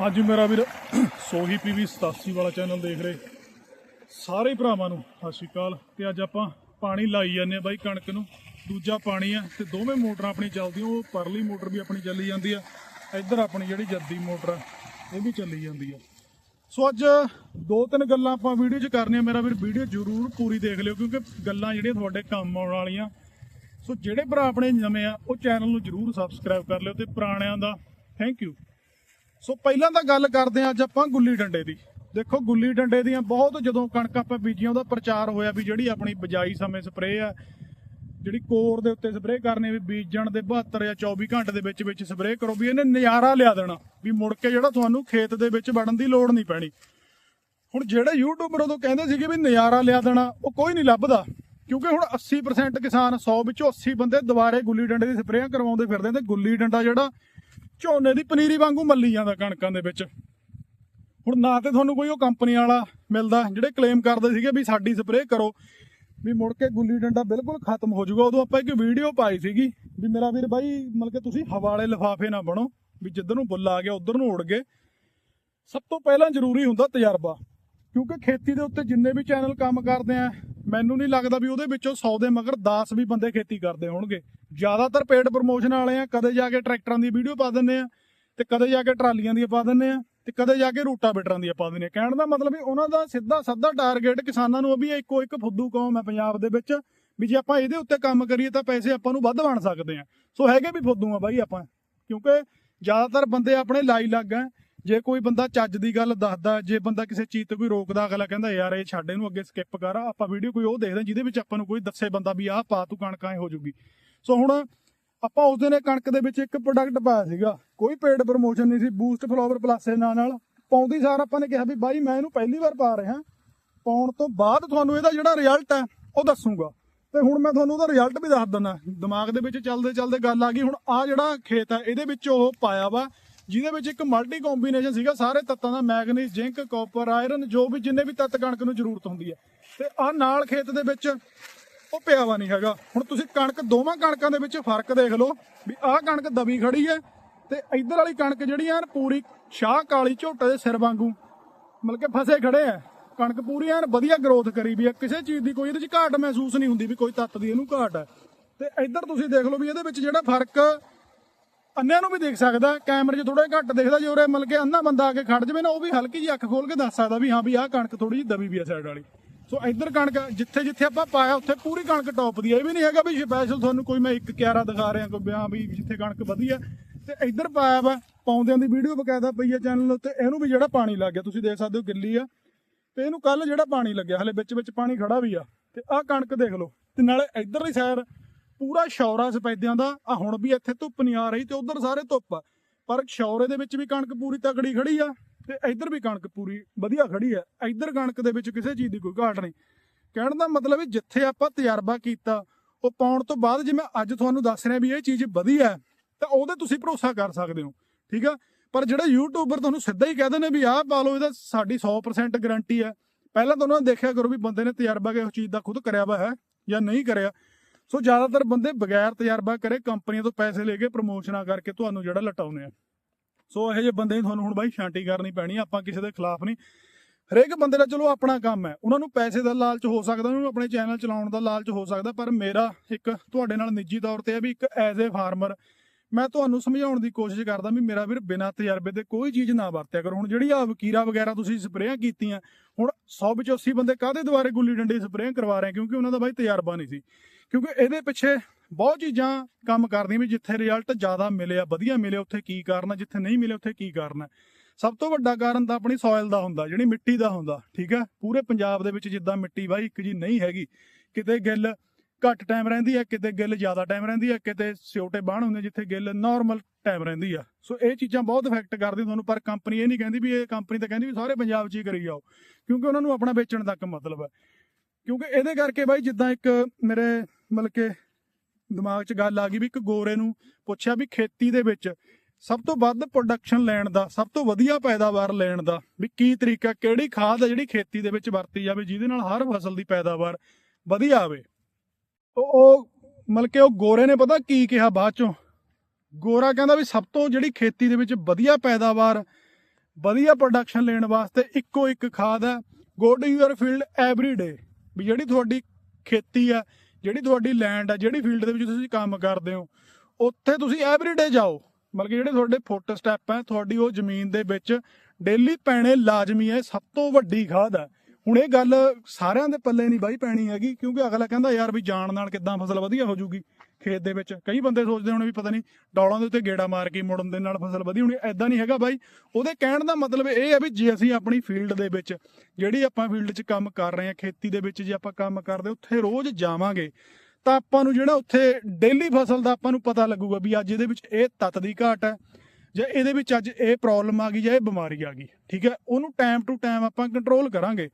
ਹਾਂਜੀ ਮੇਰਾ ਵੀਰ, ਸੋਹੀ ਪੀਵੀ 87 ਵਾਲਾ ਚੈਨਲ ਦੇਖ ਰਹੇ। ਸਾਰੇ ਭਰਾਵਾਂ ਨੂੰ ਸਤਿ ਸ਼੍ਰੀ ਅਕਾਲ। ਤੇ ਅੱਜ ਆਪਾਂ ਪਾਣੀ ਲਾਈ ਜਾਂਦੇ ਆ ਬਾਈ ਕਣਕ ਨੂੰ। ਦੂਜਾ ਪਾਣੀ ਆ ਤੇ ਦੋਵੇਂ ਮੋਟਰਾਂ ਆਪਣੀ ਚੱਲਦੀਆਂ, ਉਹ ਪਰਲੀ ਮੋਟਰ ਵੀ ਆਪਣੀ ਚੱਲੀ ਜਾਂਦੀ ਆ। ਇੱਧਰ ਆਪਣੀ ਜਿਹੜੀ ਜੱਦੀ ਮੋਟਰ ਆ, ਇਹ ਵੀ ਚੱਲੀ ਜਾਂਦੀ ਆ। ਸੋ ਅੱਜ ਦੋ ਤਿੰਨ ਗੱਲਾਂ ਆਪਾਂ ਵੀਡੀਓ 'ਚ ਕਰਨੀਆਂ। ਮੇਰਾ ਵੀਰ, ਵੀਡੀਓ ਜ਼ਰੂਰ ਪੂਰੀ ਦੇਖ ਲਿਓ, ਕਿਉਂਕਿ ਗੱਲਾਂ ਜਿਹੜੀਆਂ ਤੁਹਾਡੇ ਕੰਮ ਆਉਣ ਵਾਲੀਆਂ। ਸੋ ਜਿਹੜੇ ਭਰਾ ਆਪਣੇ ਨਵੇਂ ਆ, ਉਹ ਚੈਨਲ ਨੂੰ ਜ਼ਰੂਰ ਸਬਸਕ੍ਰਾਈਬ ਕਰ ਲਿਓ ਤੇ ਪੁਰਾਣਿਆਂ ਦਾ ਥੈਂਕ ਯੂ ਸੋ ਪਹਿਲਾਂ ਤਾਂ ਗੱਲ ਕਰਦੇ ਹਾਂ ਅੱਜ ਆਪਾਂ ਗੁੱਲੀ ਡੰਡੇ ਦੀ। ਦੇਖੋ, ਗੁੱਲੀ ਡੰਡੇ ਦੀਆਂ ਬਹੁਤ ਜਦੋਂ ਕਣਕ ਆਪਾਂ ਬੀਜੀਆਂ, ਉਹਦਾ ਪ੍ਰਚਾਰ ਹੋਇਆ ਵੀ ਜਿਹੜੀ ਆਪਣੀ ਬਜਾਈ ਸਮੇਂ ਸਪਰੇਅ ਆ, ਜਿਹੜੀ ਕੋਰ ਦੇ ਉੱਤੇ ਸਪਰੇਅ ਕਰਨੀ ਵੀ ਬੀਜਣ ਦੇ 72 ਜਾਂ 24 ਘੰਟੇ ਦੇ ਵਿੱਚ ਵਿੱਚ ਸਪਰੇਅ ਕਰੋ, ਵੀ ਇਹਨੇ ਨਜ਼ਾਰਾ ਲਿਆ ਦੇਣਾ, ਵੀ ਮੁੜ ਕੇ ਜਿਹੜਾ ਤੁਹਾਨੂੰ ਖੇਤ ਦੇ ਵਿੱਚ ਵੜਨ ਦੀ ਲੋੜ ਨਹੀਂ ਪੈਣੀ। ਹੁਣ ਜਿਹੜੇ ਯੂਟਿਊਬਰ ਉਦੋਂ ਕਹਿੰਦੇ ਸੀਗੇ ਵੀ ਨਜ਼ਾਰਾ ਲਿਆ ਦੇਣਾ, ਉਹ ਕੋਈ ਨਹੀਂ ਲੱਭਦਾ, ਕਿਉਂਕਿ ਹੁਣ 80% ਕਿਸਾਨ 100 ਵਿੱਚੋਂ 80 ਬੰਦੇ ਦੁਬਾਰੇ ਗੁੱਲੀ ਡੰਡੇ ਦੀ ਸਪਰੇਅ ਕਰਵਾਉਂਦੇ ਫਿਰਦੇ ਤੇ ਗੁੱਲੀ ਡੰਡਾ ਜਿਹੜਾ ਝੋਨੇ ਦੀ ਪਨੀਰੀ ਵਾਂਗੂ ਮੱਲੀ ਜਾਂਦਾ ਕਣਕਾਂ ਦੇ ਵਿੱਚ। ਹੁਣ ਨਾ ਤੇ ਤੁਹਾਨੂੰ ਕੋਈ ਉਹ ਕੰਪਨੀ ਵਾਲਾ ਮਿਲਦਾ ਜਿਹੜੇ ਕਲੇਮ ਕਰਦੇ ਸੀਗੇ ਵੀ ਸਾਡੀ ਸਪਰੇਅ ਕਰੋ, ਵੀ ਮੁੜ ਕੇ ਗੁੱਲੀ ਡੰਡਾ ਬਿਲਕੁਲ ਖਤਮ ਹੋ ਜਾਊਗਾ। ਉਦੋਂ ਆਪਾਂ ਇੱਕ ਵੀਡੀਓ ਪਾਈ ਸੀਗੀ ਵੀ ਮੇਰਾ ਵੀਰ ਬਾਈ, ਮਤਲਬ ਕਿ ਤੁਸੀਂ ਹਵਾ ਵਾਲੇ ਲਿਫਾਫੇ ਨਾ ਬਣੋ, ਵੀ ਜਿੱਧਰ ਨੂੰ ਬੁੱਲ ਆ ਗਿਆ ਉਧਰ ਨੂੰ ਉੜ ਗਏ। ਸਭ ਤੋਂ ਪਹਿਲਾਂ ਜ਼ਰੂਰੀ ਹੁੰਦਾ ਤਜਰਬਾ, ਕਿਉਂਕਿ ਖੇਤੀ ਦੇ ਉੱਤੇ ਜਿੰਨੇ ਵੀ ਚੈਨਲ ਕੰਮ ਕਰਦੇ ਆ, ਮੈਨੂੰ ਨਹੀਂ ਲੱਗਦਾ ਵੀ ਉਹਦੇ ਵਿੱਚੋਂ 100 ਦੇ ਮਗਰ 10 ਵੀ ਬੰਦੇ ਖੇਤੀ ਕਰਦੇ ਹੋਣਗੇ। ਜ਼ਿਆਦਾਤਰ ਪੇਡ ਪ੍ਰਮੋਸ਼ਨ ਵਾਲੇ ਆ, ਕਦੇ ਜਾ ਕੇ ਟਰੈਕਟਰਾਂ ਦੀ ਵੀਡੀਓ ਪਾ ਦਿੰਦੇ ਆ, ਤੇ ਕਦੇ ਜਾ ਕੇ ਟਰਾਲੀਆਂ ਦੀਆਂ ਪਾ ਦਿੰਦੇ ਆ, ਤੇ ਕਦੇ ਜਾ ਕੇ ਰੂਟਾਵੇਟਰਾਂ ਦੀਆਂ ਪਾ ਦਿੰਦੇ ਆ। ਕਹਿਣ ਦਾ ਮਤਲਬ ਵੀ ਉਹਨਾਂ ਦਾ ਸਿੱਧਾ ਸਾਦਾ ਟਾਰਗੇਟ ਕਿਸਾਨਾਂ ਨੂੰ ਵੀ ਇੱਕੋ ਇੱਕ ਫੁੱਦੂ ਕੌਮ ਹੈ ਪੰਜਾਬ ਦੇ ਵਿੱਚ, ਵੀ ਜੇ ਆਪਾਂ ਇਹਦੇ ਉੱਤੇ ਕੰਮ ਕਰੀਏ ਤਾਂ ਪੈਸੇ ਆਪਾਂ ਨੂੰ ਵੱਧ ਬਣ ਸਕਦੇ ਆ। ਸੋ ਹੈਗੇ ਵੀ ਫੁੱਦੂ ਆ ਬਾਈ ਆਪਾਂ, ਕਿਉਂਕਿ ਜ਼ਿਆਦਾਤਰ ਬੰਦੇ ਆਪਣੇ ਲਾਈ ਲੱਗ ਆ ਜੇ ਕੋਈ ਬੰਦਾ ਚੱਜ ਦੀ ਗੱਲ ਦੱਸਦਾ, ਜੇ ਬੰਦਾ ਕਿਸੇ ਚੀਜ਼ ਤੇ ਕੋਈ ਰੋਕਦਾ, ਅਗਲਾ ਕਹਿੰਦਾ, ਯਾਰ ਇਹ ਛੱਡ, ਇਹਨੂੰ ਅੱਗੇ ਸਕਿਪ ਕਰ ਆਪਾਂ ਵੀਡੀਓ ਕੋਈ ਉਹ ਦੇਖਦੇ ਹਾਂ, ਜਿਹਦੇ ਵਿੱਚ ਆਪਾਂ ਨੂੰ ਕੋਈ ਦੱਸੇ ਬੰਦਾ ਵੀ ਆਹ ਪਾ, ਤੂੰ ਕਣਕਾਂ ਐ ਹੋ ਜੂਗੀ। ਸੋ ਹੁਣ ਆਪਾਂ ਉਸ ਦਿਨ ਕਣਕ ਦੇ ਵਿੱਚ ਇੱਕ ਪ੍ਰੋਡਕਟ ਪਾਇਆ ਸੀਗਾ। ਕੋਈ ਪੇਡ ਪ੍ਰੋਮੋਸ਼ਨ ਨਹੀਂ ਸੀ ਬੂਸਟ ਫਲਾਵਰ ਪਲੱਸ ਦੇ ਨਾਂ ਨਾਲ। ਪਾਉਂਦੀ ਸਾਰ ਆਪਾਂ ਨੇ ਕਿਹਾ ਵੀ ਬਾਈ, ਮੈਂ ਇਹਨੂੰ ਪਹਿਲੀ ਵਾਰ ਪਾ ਰਿਹਾ। ਪਾਉਣ ਤੋਂ ਬਾਅਦ ਤੁਹਾਨੂੰ ਇਹਦਾ ਜਿਹੜਾ ਰਿਜ਼ਲਟ ਹੈ, ਉਹ ਦੱਸੂਗਾ। ਤੇ ਹੁਣ ਮੈਂ ਤੁਹਾਨੂੰ ਉਹਦਾ ਰਿਜ਼ਲਟ ਵੀ ਦੱਸ ਦਿੰਦਾ। ਦਿਮਾਗ ਦੇ ਵਿੱਚ ਚੱਲਦੇ ਚੱਲਦੇ ਗੱਲ ਆ ਗਈ। ਹੁਣ ਆ ਜਿਹੜਾ ਖੇਤ ਆ ਇਹਦੇ ਵਿੱਚ ਉਹ ਪਾਇਆ ਵਾ, ਜਿਹਦੇ ਵਿੱਚ ਇੱਕ ਮਲਟੀ ਕੰਬੀਨੇਸ਼ਨ ਸੀਗਾ। ਸਾਰੇ ਤੱਤਾਂ ਦਾ ਮੈਗਨੀਜ਼ ਜ਼ਿੰਕ ਕਾਪਰ ਆਇਰਨ ਜੋ ਵੀ ਜਿੰਨੇ ਵੀ ਤੱਤ ਕਣਕ ਨੂੰ ਜ਼ਰੂਰਤ ਹੁੰਦੀ ਹੈ। ਤੇ ਆ ਨਾਲ ਖੇਤ ਦੇ ਵਿੱਚ ਉਹ ਪਿਆ ਵਾ ਨਹੀਂ ਹੈਗਾ। ਹੁਣ ਤੁਸੀਂ ਕਣਕ, ਦੋਵਾਂ ਕਣਕਾਂ ਦੇ ਵਿੱਚ ਫ਼ਰਕ ਦੇਖ ਲਓ ਵੀ ਆਹ ਕਣਕ ਦਬੀ ਖੜੀ ਹੈ ਤੇ ਇੱਧਰ ਵਾਲੀ ਕਣਕ ਜਿਹੜੀ ਐਨ ਪੂਰੀ ਸ਼ਾਹ ਕਾਲੀ ਝੋਟੇ ਦੇ ਸਿਰ ਵਾਂਗੂ ਮਤਲਬ ਕਿ ਫਸੇ ਖੜੇ ਆ ਕਣਕ ਪੂਰੀ ਐਨ ਵਧੀਆ ਗਰੋਥ ਕਰੀ ਵੀ ਆ ਕਿਸੇ ਚੀਜ਼ ਦੀ ਕੋਈ ਇਹਦੇ ਵਿੱਚ ਘਾਟ ਮਹਿਸੂਸ ਨਹੀਂ ਹੁੰਦੀ ਵੀ ਕੋਈ ਤੱਤ ਦੀ ਇਹਨੂੰ ਘਾਟ ਹੈ ਤੇ ਇੱਧਰ ਤੁਸੀਂ ਦੇਖ ਲਓ ਵੀ ਇਹਦੇ ਵਿੱਚ ਜਿਹੜਾ ਫ਼ਰਕ ਅੰਨਿਆਂ ਨੂੰ ਵੀ ਦੇਖ ਸਕਦਾ ਕੈਮਰੇ 'ਚ ਥੋੜਾ ਘੱਟ ਦਿਖਦਾ ਜੇ ਉਰੇ ਮਤਲਬ ਕਿ ਅੰਨਾ ਬੰਦਾ ਆ ਕੇ ਖੜ ਜਵੇ ਨਾ, ਉਹ ਵੀ ਹਲਕੀ ਜਿਹੀ ਅੱਖ ਖੋਲ ਕੇ ਦੱਸ ਸਕਦਾ ਵੀ ਹਾਂ ਵੀ ਆਹ ਕਣਕ ਥੋੜੀ ਜਿਹੀ ਦਬੀ ਵੀ ਆ ਸਾਈਡ ਵਾਲੀ। ਸੋ ਇੱਧਰ ਕਣਕ, ਜਿੱਥੇ ਜਿੱਥੇ ਆਪਾਂ ਪਾਇਆ, ਉੱਥੇ ਪੂਰੀ ਕਣਕ ਟੌਪ ਦੀ ਹੈ ਇਹ ਵੀ ਨਹੀਂ ਹੈਗਾ ਵੀ ਸਪੈਸ਼ਲ ਤੁਹਾਨੂੰ ਕੋਈ ਮੈਂ ਇੱਕ ਕਿਆਰਾ ਦਿਖਾ ਰਿਹਾ, ਕੋਈ ਬਿਆਨ ਵੀ ਜਿੱਥੇ ਕਣਕ ਵਧੀਆ ਤੇ ਇੱਧਰ ਪਾਇਆ ਵਾ, ਪਾਉਂਦਿਆਂ ਦੀ ਵੀਡੀਓ ਬਕਾਇਦਾ ਪਈ ਹੈ ਚੈਨਲ ਉੱਤੇ, ਇਹਨੂੰ ਵੀ ਜਿਹੜਾ ਪਾਣੀ ਲੱਗ ਗਿਆ, ਤੁਸੀਂ ਦੇਖ ਸਕਦੇ ਹੋ ਗਿੱਲੀ ਆ। ਤੇ ਇਹਨੂੰ ਕੱਲ ਜਿਹੜਾ ਪਾਣੀ ਲੱਗਿਆ, ਹਲੇ ਵਿੱਚ ਵਿੱਚ ਪਾਣੀ ਖੜਾ ਵੀ ਆ। ਤੇ ਆਹ ਕਣਕ ਦੇਖ ਲਓ, ਤੇ ਨਾਲੇ ਇੱਧਰਲੀ ਸਾਈਡ ਪੂਰਾ ਸ਼ੌਰਾ ਸਪੈਦਿਆਂ ਦਾ, ਆ ਹੁਣ ਵੀ ਇੱਥੇ ਧੁੱਪ ਨਹੀਂ ਆ ਰਹੀ ਤੇ ਉਧਰ ਸਾਰੇ ਧੁੱਪ ਆ। ਪਰ ਸ਼ੌਰੇ ਦੇ ਵਿੱਚ ਵੀ ਕਣਕ ਪੂਰੀ ਤਕੜੀ ਖੜੀ ਆ। ਤੇ ਇੱਧਰ ਵੀ ਕਣਕ ਪੂਰੀ ਵਧੀਆ ਖੜੀ ਹੈ। ਇੱਧਰ ਕਣਕ ਦੇ ਵਿੱਚ ਕਿਸੇ ਚੀਜ਼ ਦੀ ਕੋਈ ਘਾਟ ਨਹੀਂ। ਕਹਿਣ ਦਾ ਮਤਲਬ ਵੀ ਜਿੱਥੇ ਆਪਾਂ ਤਜਰਬਾ ਕੀਤਾ ਉਹ ਪਾਉਣ ਤੋਂ ਬਾਅਦ ਜੇ ਮੈਂ ਅੱਜ ਤੁਹਾਨੂੰ ਦੱਸ ਰਿਹਾ ਵੀ ਇਹ ਚੀਜ਼ ਵਧੀਆ ਹੈ, ਤਾਂ ਉਹਦੇ ਤੁਸੀਂ ਭਰੋਸਾ ਕਰ ਸਕਦੇ ਹੋ। ਠੀਕ ਆ? ਪਰ ਜਿਹੜਾ ਯੂਟਿਊਬਰ ਤੁਹਾਨੂੰ ਸਿੱਧਾ ਹੀ ਕਹਿ ਦਿੰਦੇ ਵੀ ਆਹ ਪਾ ਲਓ ਇਹਦਾ ਸਾਡੀ 100% ਗਾਰੰਟੀ ਹੈ। ਪਹਿਲਾਂ ਤਾਂ ਉਹਨਾਂ ਨੇ ਦੇਖਿਆ ਕਰੋ ਵੀ ਬੰਦੇ ਨੇ ਤਜਰਬਾ ਕਿਸ ਚੀਜ਼ ਦਾ ਖੁਦ ਕਰਿਆ ਵਾ ਹੈ ਜਾਂ ਨਹੀਂ ਕਰਿਆ। ਸੋ ਜ਼ਿਆਦਾਤਰ ਬੰਦੇ ਬਗੈਰ ਤਜਰਬਾ ਕਰੇ ਕੰਪਨੀਆਂ ਤੋਂ ਪੈਸੇ ਲੈ ਕੇ ਪ੍ਰਮੋਸ਼ਨਾਂ ਕਰਕੇ ਤੁਹਾਨੂੰ ਜਿਹੜਾ ਲਟਾਉਂਦੇ ਆ। ਸੋ ਇਹੋ ਜਿਹੇ ਬੰਦੇ ਨੂੰ ਤੁਹਾਨੂੰ ਹੁਣ ਬਾਈ ਸ਼ਾਂਤੀ ਕਰਨੀ ਪੈਣੀ, ਆਪਾਂ ਕਿਸੇ ਦੇ ਖਿਲਾਫ ਨਹੀਂ। ਹਰੇਕ ਬੰਦੇ ਦਾ ਚਲੋ ਆਪਣਾ ਕੰਮ ਹੈ, ਉਹਨਾਂ ਨੂੰ ਪੈਸੇ ਦਾ ਲਾਲਚ ਹੋ ਸਕਦਾ, ਉਹਨਾਂ ਨੂੰ ਆਪਣੇ ਚੈਨਲ ਚਲਾਉਣ ਦਾ ਲਾਲਚ ਹੋ ਸਕਦਾ, ਪਰ ਮੇਰਾ ਇੱਕ ਤੁਹਾਡੇ ਨਾਲ ਨਿੱਜੀ ਤੌਰ ਤੇ ਹੈ ਵੀ ਇੱਕ ਐਜ਼ ਅ ਫਾਰਮਰ ਮੈਂ ਤੁਹਾਨੂੰ ਸਮਝਾਉਣ ਦੀ ਕੋਸ਼ਿਸ਼ ਕਰਦਾ ਵੀ ਮੇਰਾ ਵੀਰ ਬਿਨਾਂ ਤਜਰਬੇ ਦੇ ਕੋਈ ਚੀਜ਼ ਨਾ ਵਰਤਿਆ ਕਰੋ। ਹੁਣ ਜਿਹੜੀ ਆ ਵਕੀਰਾ ਵਗੈਰਾ ਤੁਸੀਂ ਸਪਰੇਆਂ ਕੀਤੀਆਂ, ਹੁਣ 100 ਵਿੱਚ 80 ਬੰਦੇ ਕਾਹਦੇ ਦੁਆਰੇ ਗੁੱਲੀ ਡੰਡੇ ਸਪਰੇਆਂ ਕਰਵਾ ਰਹੇ ਕਿਉਂਕਿ ਉਹਨਾਂ ਦਾ ਬਾਈ ਤਜਰਬਾ ਨਹੀਂ ਸੀ। ਕਿਉਂਕਿ ਇਹਦੇ ਪਿੱਛੇ ਬਹੁਤ ਚੀਜ਼ਾਂ ਕੰਮ ਕਰਦੀਆਂ ਵੀ ਜਿੱਥੇ ਰਿਜ਼ਲਟ ਜ਼ਿਆਦਾ ਮਿਲਿਆ, ਵਧੀਆ ਮਿਲਿਆ, ਉੱਥੇ ਕੀ ਕਾਰਨ ਜਿੱਥੇ ਨਹੀਂ ਮਿਲਿਆ, ਉੱਥੇ ਕੀ ਕਾਰਨ ਸਭ ਤੋਂ ਵੱਡਾ ਕਾਰਨ ਤਾਂ ਆਪਣੀ ਸੋਇਲ ਦਾ ਹੁੰਦਾ, ਜਿਹੜੀ ਮਿੱਟੀ ਦਾ ਹੁੰਦਾ, ਠੀਕ ਹੈ ਪੂਰੇ ਪੰਜਾਬ ਦੇ ਵਿੱਚ ਜਿੱਦਾਂ ਮਿੱਟੀ ਬਾਈ ਇੱਕ ਜੀ ਨਹੀਂ ਹੈਗੀ। ਕਿਤੇ ਗਿੱਲ ਘੱਟ ਟਾਈਮ ਰਹਿੰਦੀ ਹੈ ਕਿਤੇ ਗਿੱਲ ਜ਼ਿਆਦਾ ਟਾਈਮ ਰਹਿੰਦੀ ਹੈ ਕਿਤੇ ਸਿਓਟੇ ਬਾਣ ਹੁੰਦੇ ਜਿੱਥੇ ਗਿੱਲ ਨਾਰਮਲ ਟਾਈਮ ਰਹਿੰਦੀ ਆ। ਸੋ ਇਹ ਚੀਜ਼ਾਂ ਬਹੁਤ ਇਫੈਕਟ ਕਰਦੀ ਤੁਹਾਨੂੰ, ਪਰ ਕੰਪਨੀ ਇਹ ਨਹੀਂ ਕਹਿੰਦੀ ਵੀ ਇਹ ਕੰਪਨੀ ਤਾਂ ਕਹਿੰਦੀ ਵੀ ਸਾਰੇ ਪੰਜਾਬ 'ਚ ਹੀ ਕਰੀ ਜਾਓ, ਕਿਉਂਕਿ ਉਹਨਾਂ ਨੂੰ ਆਪਣਾ ਵੇਚਣ ਤੱਕ ਮਤਲਬ ਹੈ ਕਿਉਂਕਿ ਇਹਦੇ ਕਰਕੇ ਬਾਈ ਜਿੱਦਾਂ ਇੱਕ ਮੇਰੇ ਮਤਲਬ ਕਿ ਦਿਮਾਗ 'ਚ ਗੱਲ ਆ ਗਈ ਵੀ ਇੱਕ ਗੋਰੇ ਨੂੰ ਪੁੱਛਿਆ ਵੀ ਖੇਤੀ ਦੇ ਵਿੱਚ ਸਭ ਤੋਂ ਵੱਧ ਪ੍ਰੋਡਕਸ਼ਨ ਲੈਣ ਦਾ, ਸਭ ਤੋਂ ਵਧੀਆ ਪੈਦਾਵਾਰ ਲੈਣ ਦਾ ਵੀ ਕੀ ਤਰੀਕਾ, ਕਿਹੜੀ ਖਾਦ ਹੈ ਜਿਹੜੀ ਖੇਤੀ ਦੇ ਵਿੱਚ ਵਰਤੀ ਜਾਵੇ ਜਿਹਦੇ ਨਾਲ ਹਰ ਫਸਲ ਦੀ ਪੈਦਾਵਾਰ ਵਧੀਆ ਆਵੇ। ਉਹ ਮਤਲਬ ਕਿ ਉਹ ਗੋਰੇ ਨੇ ਪਤਾ ਕੀ ਕਿਹਾ ਬਾਅਦ ਚੋਂ? ਗੋਰਾ ਕਹਿੰਦਾ ਵੀ ਸਭ ਤੋਂ ਜਿਹੜੀ ਖੇਤੀ ਦੇ ਵਿੱਚ ਵਧੀਆ ਪੈਦਾਵਾਰ, ਵਧੀਆ ਪ੍ਰੋਡਕਸ਼ਨ ਲੈਣ ਵਾਸਤੇ ਇੱਕੋ ਇੱਕ ਖਾਦ ਹੈ go to your field every day ਵੀ ਜਿਹੜੀ ਤੁਹਾਡੀ ਖੇਤੀ ਆ ਜਿਹੜੀ ਤੁਹਾਡੀ ਲੈਂਡ ਆ, ਜਿਹੜੀ ਫੀਲਡ ਦੇ ਵਿੱਚ ਤੁਸੀਂ ਕੰਮ ਕਰਦੇ ਹੋ, ਉੱਥੇ ਤੁਸੀਂ ਐਵਰੀ ਡੇ ਜਾਓ। ਮਤਲਬ ਕਿ ਜਿਹੜੇ ਤੁਹਾਡੇ ਫੁੱਟ ਸਟੈਪ ਹੈ ਤੁਹਾਡੀ ਉਹ ਜ਼ਮੀਨ ਦੇ ਵਿੱਚ ਡੇਲੀ ਪੈਣੇ ਲਾਜ਼ਮੀ ਹੈ ਸਭ ਤੋਂ ਵੱਡੀ ਖਾਦ ਹੈ ਹੁਣ ਇਹ ਗੱਲ ਸਾਰਿਆਂ ਦੇ ਪੱਲੇ ਨਹੀਂ ਬਾਈ ਪੈਣੀ ਹੈਗੀ, ਕਿਉਂਕਿ ਅਗਲਾ ਕਹਿੰਦਾ ਯਾਰ ਵੀ ਜਾਣ ਨਾਲ ਕਿੱਦਾਂ ਫਸਲ ਵਧੀਆ ਹੋ ਜੂਗੀ ਖੇਤ ਦੇ ਵਿੱਚ। ਕਈ ਬੰਦੇ ਸੋਚਦੇ ਹੋਣੇ ਵੀ ਪਤਾ ਨਹੀਂ ਡੌਲਾਂ ਦੇ ਉੱਤੇ ਗੇੜਾ ਮਾਰ ਕੇ ਮੁੜਨ ਦੇ ਨਾਲ ਫਸਲ ਵਧੀ ਹੋਣੀ ਐਦਾਂ ਨਹੀਂ ਹੈਗਾ ਬਾਈ। ਉਹਦੇ ਕਹਿਣ ਦਾ ਮਤਲਬ ਇਹ ਹੈ ਵੀ ਜੇ ਅਸੀਂ ਆਪਣੀ ਫੀਲਡ ਦੇ ਵਿੱਚ, ਜਿਹੜੀ ਆਪਾਂ ਫੀਲਡ 'ਚ ਕੰਮ ਕਰ ਰਹੇ ਹਾਂ, ਖੇਤੀ ਦੇ ਵਿੱਚ ਜੇ ਆਪਾਂ ਕੰਮ ਕਰਦੇ, ਉੱਥੇ ਰੋਜ਼ ਜਾਵਾਂਗੇ, ਤਾਂ ਆਪਾਂ ਨੂੰ ਜਿਹੜਾ ਉੱਥੇ ਡੇਲੀ ਫਸਲ ਦਾ ਆਪਾਂ ਨੂੰ ਪਤਾ ਲੱਗੂਗਾ ਵੀ ਅੱਜ ਇਹਦੇ ਵਿੱਚ ਇਹ ਤੱਤ ਦੀ ਘਾਟ ਹੈ ਜਾਂ ਇਹਦੇ ਵਿੱਚ ਅੱਜ ਇਹ ਪ੍ਰੋਬਲਮ ਆ ਗਈ ਜਾਂ ਇਹ ਬਿਮਾਰੀ ਆ ਗਈ, ਠੀਕ ਹੈ, ਉਹਨੂੰ ਟਾਈਮ ਟੂ ਟਾਈਮ ਆਪਾਂ ਕੰਟਰੋਲ ਕਰਾਂਗੇ।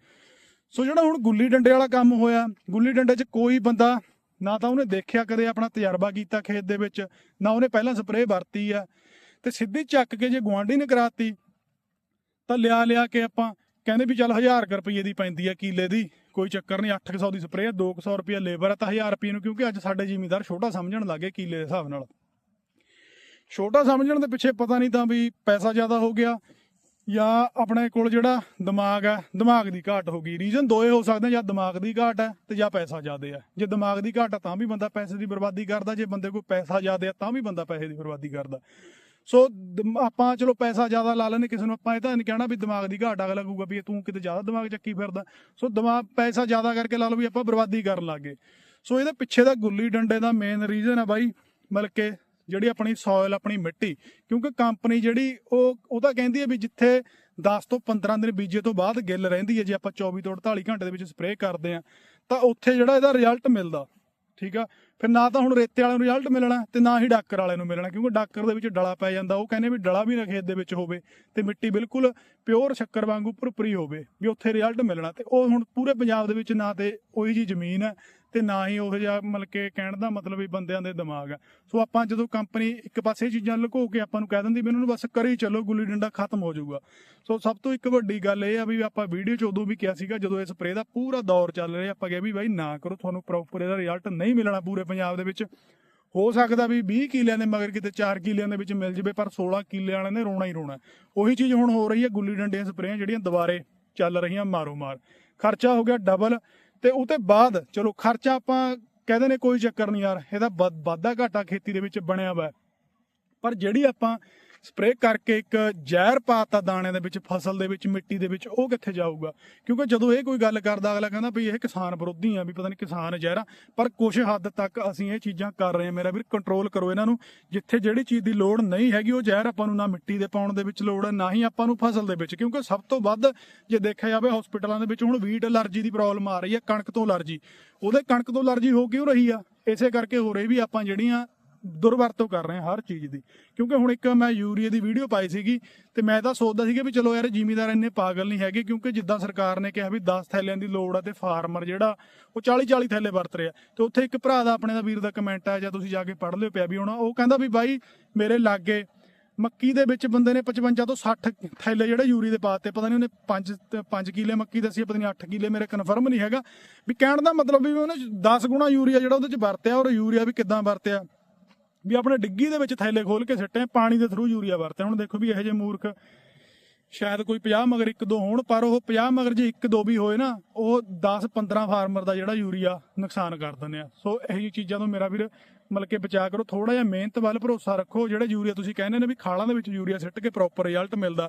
ਸੋ ਜਿਹੜਾ ਹੁਣ ਗੁੱਲੀ ਡੰਡੇ ਵਾਲਾ ਕੰਮ ਹੋਇਆ, ਗੁੱਲੀ ਡੰਡੇ 'ਚ ਕੋਈ ਬੰਦਾ ਨਾ ਤਾਂ ਉਹਨੇ ਦੇਖਿਆ ਕਦੇ ਆਪਣਾ ਤਜਰਬਾ ਕੀਤਾ ਖੇਤ ਦੇ ਵਿੱਚ, ਨਾ ਉਹਨੇ ਪਹਿਲਾਂ ਸਪਰੇਅ ਵਰਤੀ ਆ, ਤੇ ਸਿੱਧੀ ਚੱਕ ਕੇ ਜੇ ਗੁਆਂਢੀ ਨੇ ਕਰਾਤੀ, ਤਾਂ ਲਿਆ ਲਿਆ ਕੇ ਆਪਾਂ ਕਹਿੰਦੇ ਵੀ ਚੱਲ 1000 ਰੁਪਏ ਦੀ ਪੈਂਦੀ ਆ ਕਿਲੇ ਦੀ, ਕੋਈ ਚੱਕਰ ਨਹੀਂ 800 ਦੀ ਸਪਰੇਅ 200 ਰੁਪਏ ਲੇਬਰ ਆ ਤਾਂ 1000 ਰੁਪਏ ਨੂੰ, ਕਿਉਂਕਿ ਅੱਜ ਸਾਡੇ ਜ਼ਿਮੀਂਦਾਰ ਛੋਟਾ ਸਮਝਣ ਲੱਗੇ ਕਿਲੇ ਦੇ ਹਿਸਾਬ ਨਾਲ। ਛੋਟਾ ਸਮਝਣ ਦੇ ਪਿੱਛੇ ਪਤਾ ਨਹੀਂ ਤਾਂ ਵੀ ਪੈਸਾ ਜ਼ਿਆਦਾ ਹੋ ਗਿਆ ਜਾਂ ਆਪਣੇ ਕੋਲ ਜਿਹੜਾ ਦਿਮਾਗ ਹੈ, ਦਿਮਾਗ ਦੀ ਘਾਟ ਹੋ ਗਈ। ਰੀਜ਼ਨ ਦੋਏ ਹੋ ਸਕਦੇ ਜਾਂ ਦਿਮਾਗ ਦੀ ਘਾਟ ਹੈ ਤੇ ਜਾਂ ਪੈਸਾ ਜ਼ਿਆਦਾ ਹੈ। ਜੇ ਦਿਮਾਗ ਦੀ ਘਾਟ ਹੈ ਤਾਂ ਵੀ ਬੰਦਾ ਪੈਸੇ ਦੀ ਬਰਬਾਦੀ ਕਰਦਾ, ਜੇ ਬੰਦੇ ਕੋਲ ਪੈਸਾ ਜ਼ਿਆਦਾ ਹੈ ਤਾਂ ਵੀ ਬੰਦਾ ਪੈਸੇ ਦੀ ਬਰਬਾਦੀ ਕਰਦਾ। ਸੋ ਦਮ- ਆਪਾਂ ਚਲੋ ਪੈਸਾ ਜ਼ਿਆਦਾ ਲਾ ਲੈਣੇ ਕਿਸੇ ਨੂੰ ਆਪਾਂ ਇਹ ਤਾਂ ਨਹੀਂ ਕਹਿਣਾ ਵੀ ਦਿਮਾਗ ਦੀ ਘਾਟ ਅਗਲਾ ਕਹੂਗਾ ਵੀ ਇਹ ਤੂੰ ਕਿਤੇ ਜ਼ਿਆਦਾ ਦਿਮਾਗ ਚੱਕੀ ਫਿਰਦਾ। ਸੋ ਦਿਮਾਗ ਪੈਸਾ ਜ਼ਿਆਦਾ ਕਰਕੇ ਲਾ ਲਓ ਵੀ ਆਪਾਂ ਬਰਬਾਦੀ ਕਰਨ ਲੱਗੇ ਸੋ ਇਹਦੇ ਪਿੱਛੇ ਦਾ ਗੁੱਲੀ ਡੰਡੇ ਦਾ ਮੇਨ ਰੀਜ਼ਨ ਹੈ ਬਾਈ, ਮਤਲਬ ਕਿ ਜਿਹੜੀ ਆਪਣੀ ਸੋਇਲ ਆਪਣੀ ਮਿੱਟੀ, ਕਿਉਂਕਿ ਕੰਪਨੀ ਜਿਹੜੀ ਉਹ ਉਹ ਤਾਂ ਕਹਿੰਦੀ ਹੈ ਵੀ ਜਿੱਥੇ 10 ਤੋਂ 15 ਦਿਨ ਬੀਜੇ ਤੋਂ ਬਾਅਦ ਗਿੱਲ ਰਹਿੰਦੀ ਹੈ, ਜੇ ਆਪਾਂ 24 ਤੋਂ 48 ਘੰਟੇ ਦੇ ਵਿੱਚ ਸਪਰੇਅ ਕਰਦੇ ਆ ਤਾਂ ਉੱਥੇ ਜਿਹੜਾ ਇਹਦਾ ਰਿਜ਼ਲਟ ਮਿਲਦਾ, ਠੀਕ ਆ? ਫਿਰ ਨਾ ਤਾਂ ਹੁਣ ਰੇਤੇ ਵਾਲੇ ਨੂੰ ਰਿਜ਼ਲਟ ਮਿਲਣਾ ਤੇ ਨਾ ਹੀ ਡਾਕਰ ਵਾਲਿਆਂ ਨੂੰ ਮਿਲਣਾ, ਕਿਉਂਕਿ ਡਾਕਰ ਦੇ ਵਿੱਚ ਡਲਾ ਪੈ ਜਾਂਦਾ, ਉਹ ਕਹਿੰਦੇ ਵੀ ਡਲਾ ਵੀ ਨਾ ਖੇਤ ਦੇ ਵਿੱਚ ਹੋਵੇ ਤੇ ਮਿੱਟੀ ਬਿਲਕੁਲ ਪਿਓਰ ਸ਼ੱਕਰ ਵਾਂਗੂ ਭੁਰਭੁਰੀ ਹੋਵੇ ਵੀ ਉੱਥੇ ਰਿਜ਼ਲਟ ਮਿਲਣਾ ਤੇ ਉਹ ਹੁਣ ਪੂਰੇ ਪੰਜਾਬ ਦੇ ਵਿੱਚ ਨਾ ਤੇ ਉਹੀ ਜੀ ਜ਼ਮੀਨ ਹੈ ਤੇ ਨਾ ਹੀ ਉਹ ਜਿਹਾ ਮਤਲਬ ਕਿ ਕਹਿਣ ਦਾ ਮਤਲਬ ਵੀ ਬੰਦਿਆਂ ਦੇ ਦਿਮਾਗ ਆ ਸੋ ਆਪਾਂ ਜਦੋਂ ਕੰਪਨੀ ਇੱਕ ਪਾਸੇ ਚੀਜ਼ਾਂ ਲੁਕੋ ਕੇ ਆਪਾਂ ਨੂੰ ਕਹਿ ਦਿੰਦੀ ਵੀ ਇਹਨਾਂ ਨੂੰ ਬਸ ਕਰੀ ਚੱਲੋ, ਗੁੱਲੀ ਡੰਡਾ ਖਤਮ ਹੋ ਜਾਊਗਾ। ਸੋ ਸਭ ਤੋਂ ਇੱਕ ਵੱਡੀ ਗੱਲ ਇਹ ਆ ਵੀ ਆਪਾਂ ਵੀਡੀਓ ਚ ਉਦੋਂ ਵੀ ਕਿਹਾ ਸੀਗਾ ਜਦੋਂ ਇਹ ਸਪਰੇਅ ਦਾ ਪੂਰਾ ਦੌਰ ਚੱਲ ਰਿਹਾ, ਆਪਾਂ ਕਿਹਾ ਵੀ ਬਾਈ ਨਾ ਕਰੋ, ਤੁਹਾਨੂੰ ਪ੍ਰੋਪਰ ਇਹਦਾ ਰਿਜ਼ਲਟ ਨਹੀਂ ਮਿਲਣਾ ਪੂਰੇ ਪੰਜਾਬ ਦੇ ਵਿੱਚ ਹੋ ਸਕਦਾ ਵੀ 20 ਕਿੱਲਿਆਂ ਦੇ ਮਗਰ ਕਿਤੇ 4 ਕਿੱਲਿਆਂ ਦੇ ਵਿੱਚ ਮਿਲ ਜਵੇ, ਪਰ 16 ਕਿੱਲੇ ਵਾਲਿਆਂ ਨੇ ਰੋਣਾ ਹੀ ਰੋਣਾ। ਉਹੀ ਚੀਜ਼ ਹੁਣ ਹੋ ਰਹੀ ਹੈ, ਗੁੱਲੀ ਡੰਡੇ ਸਪਰੇਆਂ ਜਿਹੜੀਆਂ ਦੁਬਾਰੇ ਚੱਲ ਰਹੀਆਂ ਮਾਰੋ ਮਾਰ ਖਰਚਾ ਹੋ ਗਿਆ ਡਬਲ ਤੇ ਉਹ ਤੇ ਬਾਅਦ, ਚਲੋ ਖਰਚਾ ਆਪਾਂ ਕਹਿੰਦੇ ਨੇ ਕੋਈ ਚੱਕਰ ਨਹੀਂ ਯਾਰ, ਇਹਦਾ ਵਾਧਾ ਘਾਟਾ ਖੇਤੀ ਦੇ ਵਿੱਚ ਬਣਿਆ ਵਾ। ਪਰ ਜਿਹੜੀ ਆਪਾਂ ਸਪਰੇਅ ਕਰਕੇ ਇੱਕ ਜ਼ਹਿਰ ਪਾਤਾ ਦਾਣਿਆਂ ਦੇ ਵਿੱਚ, ਫਸਲ ਦੇ ਵਿੱਚ, ਮਿੱਟੀ ਦੇ ਵਿੱਚ, ਉਹ ਕਿੱਥੇ ਜਾਊਗਾ? ਕਿਉਂਕਿ ਜਦੋਂ ਇਹ ਕੋਈ ਗੱਲ ਕਰਦਾ, ਅਗਲਾ ਕਹਿੰਦਾ ਵੀ ਇਹ ਕਿਸਾਨ ਵਿਰੋਧੀ ਆ, ਵੀ ਪਤਾ ਨਹੀਂ ਕਿਸਾਨ ਜ਼ਹਿਰਾ, ਪਰ ਕੁਝ ਹੱਦ ਤੱਕ ਅਸੀਂ ਇਹ ਚੀਜ਼ਾਂ ਕਰ ਰਹੇ ਹਾਂ। ਮੇਰਾ ਵੀਰ ਕੰਟਰੋਲ ਕਰੋ ਇਹਨਾਂ ਨੂੰ। ਜਿੱਥੇ ਜਿਹੜੀ ਚੀਜ਼ ਦੀ ਲੋੜ ਨਹੀਂ ਹੈਗੀ, ਉਹ ਜ਼ਹਿਰ ਆਪਾਂ ਨੂੰ ਨਾ ਮਿੱਟੀ ਦੇ ਪਾਉਣ ਦੇ ਵਿੱਚ ਲੋੜ ਹੈ ਨਾ ਹੀ ਆਪਾਂ ਨੂੰ ਫਸਲ ਦੇ ਵਿੱਚ। ਕਿਉਂਕਿ ਸਭ ਤੋਂ ਵੱਧ ਜੇ ਦੇਖਿਆ ਜਾਵੇ ਹਸਪੀਟਲਾਂ ਦੇ ਵਿੱਚ ਹੁਣ ਵੀਟ ਅਲਰਜੀ ਦੀ ਪ੍ਰੋਬਲਮ ਆ ਰਹੀ ਹੈ, ਕਣਕ ਤੋਂ ਅਲਰਜੀ ਉਹਦੇ ਕਣਕ ਤੋਂ ਅਲਰਜੀ ਹੋ ਕਿਉਂ ਰਹੀ ਆ? ਇਸੇ ਕਰਕੇ ਹੋ ਰਹੀ ਵੀ ਆਪਾਂ ਜਿਹੜੀਆਂ ਦੁਰਵਰਤੋਂ ਕਰ ਰਹੇ ਹਾਂ ਹਰ ਚੀਜ਼ ਦੀ। ਕਿਉਂਕਿ ਹੁਣ ਇੱਕ ਮੈਂ ਯੂਰੀਏ ਦੀ ਵੀਡੀਓ ਪਾਈ ਸੀਗੀ ਤੇ ਮੈਂ ਤਾਂ ਸੋਚਦਾ ਸੀਗਾ ਵੀ ਚਲੋ ਯਾਰ ਜ਼ਿਮੀਦਾਰ ਇੰਨੇ ਪਾਗਲ ਨਹੀਂ ਹੈਗੇ ਕਿਉਂਕਿ ਜਿੱਦਾਂ ਸਰਕਾਰ ਨੇ ਕਿਹਾ ਵੀ 10 ਥੈਲਿਆਂ ਦੀ ਲੋੜ ਆ ਤੇ ਫਾਰਮਰ ਜਿਹੜਾ, ਉਹ 40 40 ਥੈਲੇ ਵਰਤ ਰਿਹਾ। ਤੇ ਉੱਥੇ ਇੱਕ ਭਰਾ ਦਾ ਆਪਣੇ ਦਾ ਵੀਰ ਦਾ ਕਮੈਂਟ ਆ ਜਾਂ ਤੁਸੀਂ ਜਾ ਕੇ ਪੜ੍ਹ ਲਿਓ ਪਿਆ ਵੀ ਹੁਣ, ਉਹ ਕਹਿੰਦਾ ਵੀ ਬਾਈ ਮੇਰੇ ਲਾਗੇ ਮੱਕੀ ਦੇ ਵਿੱਚ ਬੰਦੇ ਨੇ 55 ਤੋਂ 60 ਥੈਲੇ ਜਿਹੜੇ ਯੂਰੀ ਦੇ ਪਾਤੇ, ਪਤਾ ਨਹੀਂ ਉਹਨੇ 5 5 ਕਿਲੇ ਮੱਕੀ ਦੱਸੀ ਪਤਾ ਨਹੀਂ 8 ਕਿੱਲੇ, ਮੇਰੇ ਕਨਫਰਮ ਨਹੀਂ ਹੈਗਾ। ਵੀ ਕਹਿਣ ਦਾ ਮਤਲਬ ਵੀ ਉਹਨੇ 10 ਗੁਣਾ ਯੂਰੀਆ ਜਿਹੜਾ ਉਹਦੇ ਚ ਵਰਤਿਆ, ਔਰ ਯੂਰੀਆ ਵੀ ਕਿੱਦਾਂ ਵਰਤਿਆ? ਵੀ ਆਪਣੇ ਡਿੱਗੀ ਦੇ ਵਿੱਚ ਥੈਲੇ ਖੋਲ ਕੇ ਸਿੱਟੇ, ਪਾਣੀ ਦੇ ਥਰੂ ਯੂਰੀਆ ਵਰਤੇ। ਹੁਣ ਦੇਖੋ ਵੀ ਇਹੋ ਜਿਹੇ ਮੂਰਖ ਸ਼ਾਇਦ ਕੋਈ 50 ਮਗਰ ਇੱਕ ਦੋ ਹੋਣ, ਪਰ ਉਹ 50 ਮਗਰ ਜੇ ਇੱਕ ਦੋ ਵੀ ਹੋਏ ਨਾ, ਉਹ 10 15 ਫਾਰਮਰ ਦਾ ਜਿਹੜਾ ਯੂਰੀਆ ਨੁਕਸਾਨ ਕਰ ਦਿੰਦੇ ਆ। ਸੋ ਇਹੋ ਜਿਹੀ ਚੀਜ਼ਾਂ ਤੋਂ ਮੇਰਾ ਵੀਰ ਮਤਲਬ ਕਿ ਬਚਾ ਕਰੋ ਥੋੜਾ ਜਿਹਾ ਮਿਹਨਤ ਵੱਲ ਭਰੋਸਾ ਰੱਖੋ, ਜਿਹੜੇ ਯੂਰੀਆ ਤੁਸੀਂ ਕਹਿੰਦੇ ਨੇ ਵੀ ਖਾਲਾਂ ਦੇ ਵਿੱਚ ਯੂਰੀਆ ਸਿੱਟ ਕੇ ਪ੍ਰੋਪਰ ਰਿਜ਼ਲਟ ਮਿਲਦਾ।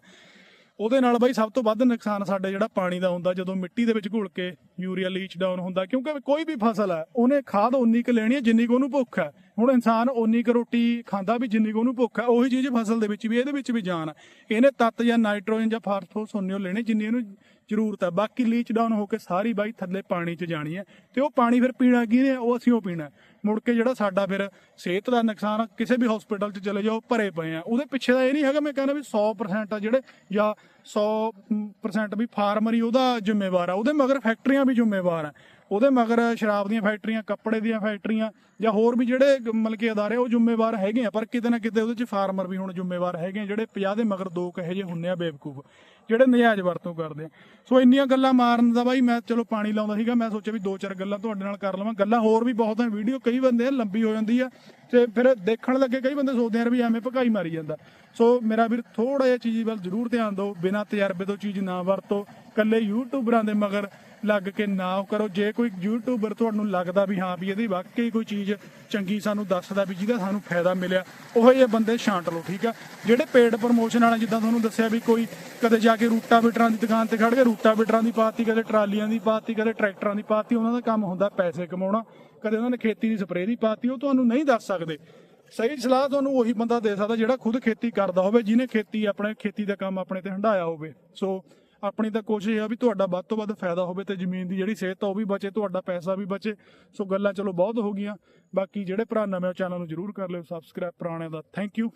ਉਹਦੇ ਨਾਲ ਬਾਈ ਸਭ ਤੋਂ ਵੱਧ ਨੁਕਸਾਨ ਸਾਡੇ ਜਿਹੜਾ ਪਾਣੀ ਦਾ ਹੁੰਦਾ, ਜਦੋਂ ਮਿੱਟੀ ਦੇ ਵਿੱਚ ਘੁਲ ਕੇ ਯੂਰੀਆ ਲੀਚ ਡਾਊਨ ਹੁੰਦਾ, ਕਿਉਂਕਿ ਕੋਈ ਵੀ ਫਸਲ ਹੈ, ਉਹਨੇ ਖਾਦ ਉਨੀ ਕੁ ਲੈਣੀ ਹੈ ਜਿੰਨੀ ਕੁ ਉਹਨੂੰ ਭੁੱਖ ਹੈ। ਹੁਣ ਇਨਸਾਨ ਉਨੀ ਕੁ ਰੋਟੀ ਖਾਂਦਾ ਵੀ ਜਿੰਨੀ ਕੁ ਉਹਨੂੰ ਭੁੱਖ ਹੈ, ਉਹੀ ਚੀਜ਼ ਫਸਲ ਦੇ ਵਿੱਚ ਵੀ, ਇਹਦੇ ਵਿੱਚ ਵੀ ਜਾਨ ਹੈ। ਇਹਨੇ ਤੱਤ ਜਾਂ ਨਾਈਟ੍ਰੋਜਨ ਜਾਂ ਫਾਸਫੋਰਸ ਉਹ ਲੈਣੇ, ਜਿੰਨੀ ਇਹਨੂੰ ਜ਼ਰੂਰਤ ਹੈ। ਬਾਕੀ ਲੀਚ ਡਾਊਨ ਹੋ ਕੇ ਸਾਰੀ ਬਾਈ ਥੱਲੇ ਪਾਣੀ 'ਚ ਜਾਣੀ ਹੈ ਤੇ ਉਹ ਪਾਣੀ ਫਿਰ ਪੀਣਾ ਕਿਹਨੇ ਉਹ ਅਸੀਂ ਉਹ ਪੀਣਾ ਮੁੜ ਕੇ ਜਿਹੜਾ ਸਾਡਾ ਫਿਰ ਸਿਹਤ ਦਾ ਨੁਕਸਾਨ ਆ, ਕਿਸੇ ਵੀ ਹਸਪੀਟਲ 'ਚ ਚਲੇ ਜਾਓ ਭਰੇ ਪਏ ਆ। ਉਹਦੇ ਪਿੱਛੇ ਦਾ ਇਹ ਨਹੀਂ ਹੈਗਾ ਮੈਂ ਕਹਿੰਦਾ ਵੀ 100% ਆ ਜਿਹੜੇ ਜਾਂ 100% ਵੀ ਫਾਰਮਰ ਹੀ ਉਹਦਾ ਜ਼ਿੰਮੇਵਾਰ ਆ। ਉਹਦੇ ਮਗਰ ਫੈਕਟਰੀਆਂ ਵੀ ਜ਼ਿੰਮੇਵਾਰ ਆ। ਉਹਦੇ ਮਗਰ ਸ਼ਰਾਬ ਦੀਆਂ ਫੈਕਟਰੀਆਂ, ਕੱਪੜੇ ਦੀਆਂ ਫੈਕਟਰੀਆਂ ਜਾਂ ਹੋਰ ਵੀ ਜਿਹੜੇ ਗ- ਮਤਲਬ ਕਿ ਅਦਾਰੇ ਉਹ ਜ਼ਿੰਮੇਵਾਰ ਹੈਗੇ ਆ, ਪਰ ਕਿਤੇ ਨਾ ਕਿਤੇ ਉਹਦੇ 'ਚ ਫਾਰਮਰ ਵੀ ਹੁਣ ਜ਼ਿੰਮੇਵਾਰ ਹੈਗੇ ਆ, ਜਿਹੜੇ 50 ਦੇ ਮਗਰ ਦੋ ਕਹੇ ਜੇ ਹੁੰਨੇ ਆ ਬੇਵਕੂਫ, ਜਿਹੜੇ ਨਜਾਇਜ਼ ਵਰਤੋਂ ਕਰਦੇ ਆ। ਸੋ ਇੰਨੀਆਂ ਗੱਲਾਂ ਮਾਰਨ ਦਾ ਬਾਈ ਮੈਂ ਚਲੋ ਪਾਣੀ ਲਾਉਂਦਾ ਸੀਗਾ, ਮੈਂ ਸੋਚਿਆ ਵੀ ਦੋ ਚਾਰ ਗੱਲਾਂ ਤੁਹਾਡੇ ਨਾਲ ਕਰ ਲਵਾਂ। ਗੱਲਾਂ ਹੋਰ ਵੀ ਬਹੁਤ ਆ, ਵੀਡੀਓ ਕਈ ਬੰਦੇ ਆ ਲੰਬੀ ਹੋ ਜਾਂਦੀ ਆ, ਤੇ ਫਿਰ ਦੇਖਣ ਲੱਗੇ ਕਈ ਬੰਦੇ ਸੋਚਦੇ ਆ ਵੀ ਐਵੇਂ ਭਕਾਈ ਮਾਰੀ ਜਾਂਦਾ। ਸੋ ਮੇਰਾ ਵੀਰ ਥੋੜਾ ਜਿਹਾ ਚੀਜ਼ ਵੱਲ ਜ਼ਰੂਰ ਧਿਆਨ ਦਿਓ, ਬਿਨਾਂ ਤਜਰਬੇ ਤੋਂ ਚੀਜ਼ ਨਾ ਵਰਤੋ ਕੱਲੇ ਯੂਟਿਊਬਰਾਂ ਦੇ ਮਗਰ ਲੱਗ ਕੇ ਨਾ ਉਹ ਕਰੋ। ਜੇ ਕੋਈ ਯੂਟਿਊਬਰ ਤੁਹਾਨੂੰ ਲੱਗਦਾ ਵੀ ਹਾਂ ਵੀ ਇਹਦੀ ਵਾਕਈ ਕੋਈ ਚੀਜ਼ ਚੰਗੀ ਸਾਨੂੰ ਦੱਸਦਾ ਵੀ ਜਿਹਦਾ ਸਾਨੂੰ ਫਾਇਦਾ ਮਿਲਿਆ, ਉਹੋ ਜਿਹੇ ਬੰਦੇ ਛਾਂਟ ਲਓ, ਠੀਕ ਆ? ਜਿਹੜੇ ਪੇਡ ਪ੍ਰਮੋਸ਼ਨ ਵਾਲੇ, ਜਿੱਦਾਂ ਤੁਹਾਨੂੰ ਦੱਸਿਆ ਵੀ ਕੋਈ ਕਦੇ ਜਾ ਕੇ ਰੂਟਾ ਬੀਟਰਾਂ ਦੀ ਦੁਕਾਨ ਤੇ ਖੜ ਕੇ ਰੂਟਾ ਬੀਟਰਾਂ ਦੀ ਪਾਤੀ, ਕਦੇ ਟਰਾਲੀਆਂ ਦੀ ਪਾਤੀ, ਕਦੇ ਟਰੈਕਟਰਾਂ ਦੀ ਪਾਤੀ, ਉਹਨਾਂ ਦਾ ਕੰਮ ਹੁੰਦਾ ਪੈਸੇ ਕਮਾਉਣਾ। ਕਦੇ ਉਹਨਾਂ ਨੇ ਖੇਤੀ ਦੀ ਸਪਰੇਅ ਦੀ ਪਾਤੀ, ਉਹ ਤੁਹਾਨੂੰ ਨਹੀਂ ਦੱਸ ਸਕਦੇ। ਸਹੀ ਸਲਾਹ ਤੁਹਾਨੂੰ ਉਹੀ ਬੰਦਾ ਦੇ ਸਕਦਾ ਜਿਹੜਾ ਖੁਦ ਖੇਤੀ ਕਰਦਾ ਹੋਵੇ, ਜਿਹਨੇ ਖੇਤੀ ਆਪਣੇ, ਖੇਤੀ ਦਾ ਕੰਮ ਆਪਣੇ ਤੇ ਹੰਡਾਇਆ ਹੋਵੇ। ਸੋ ਆਪਣੀ ਤਾਂ ਕੋਸ਼ਿਸ਼ ਹੈ ਵੀ ਤੁਹਾਡਾ ਵੱਧ ਤੋਂ ਵੱਧ ਫਾਇਦਾ ਹੋਵੇ ਤੇ ਜ਼ਮੀਨ ਦੀ ਜਿਹੜੀ ਸਿਹਤ ਆ ਉਹ ਵੀ ਬਚੇ, ਤੁਹਾਡਾ ਪੈਸਾ ਵੀ ਬਚੇ। ਸੋ ਗੱਲਾਂ ਚਲੋ ਬਹੁਤ ਹੋ ਗਈਆਂ। ਬਾਕੀ ਜਿਹੜੇ ਭਰਾ ਨਵੇਂ ਚੈਨਲ ਨੂੰ ਜਰੂਰ ਕਰ ਲਿਓ। ਸਬਸਕ੍ਰਾਈਬ ਪੁਰਾਣਿਆਂ ਦਾ। Thank you